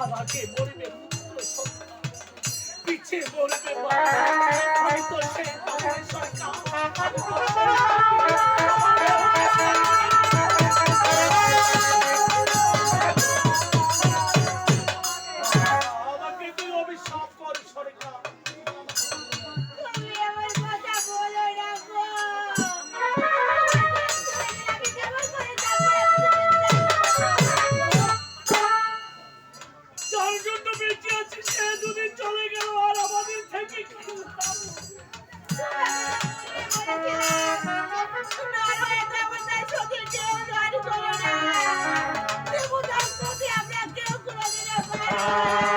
আর আগে মরবে পিছিয়ে মরবে হয়তো সে সরকার Thank you.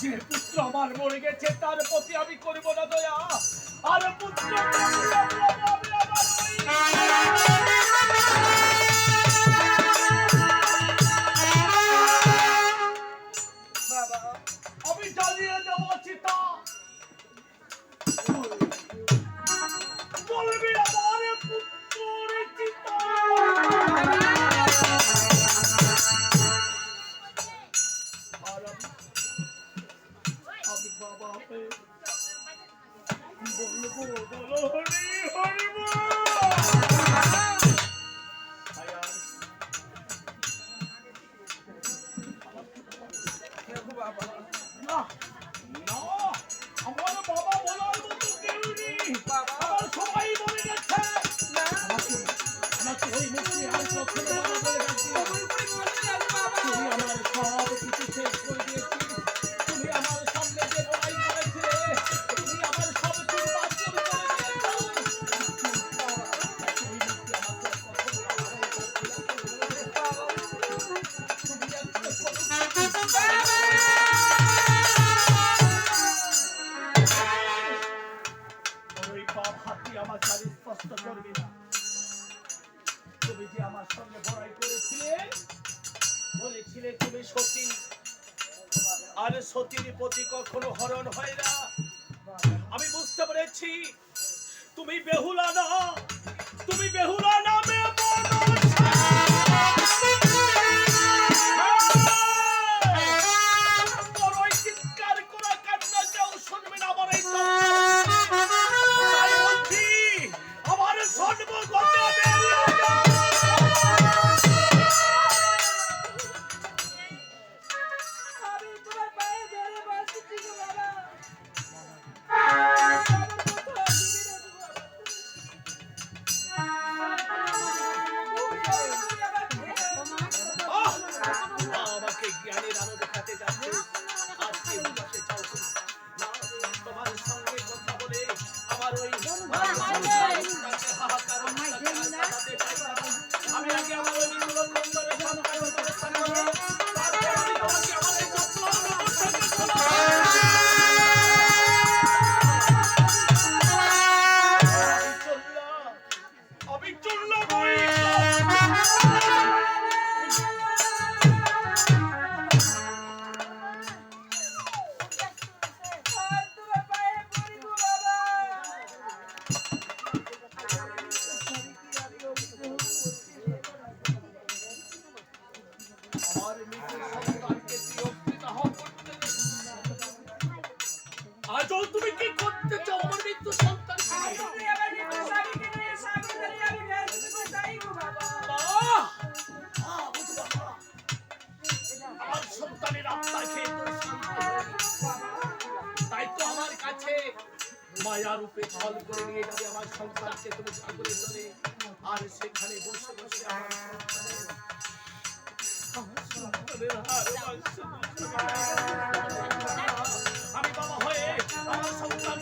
যে পুত্র আমার মরে গেছে তার প্রতি আমি করব না দয়া। আর পুত্র Baba. Oh. তুমি সতী। সতীর প্রতি কখনো হরণ হয় না। আমি বুঝতে পেরেছি, তুমি বেহুলা না। তুমি বেহুলা না ছায়া রূপে ফল করে নিয়ে যাবে আমার সন্তানকে তুমি সাগরে চলে আর সেখানে বসে বসে আমার আমি বাবা হয়ে আমার সন্তান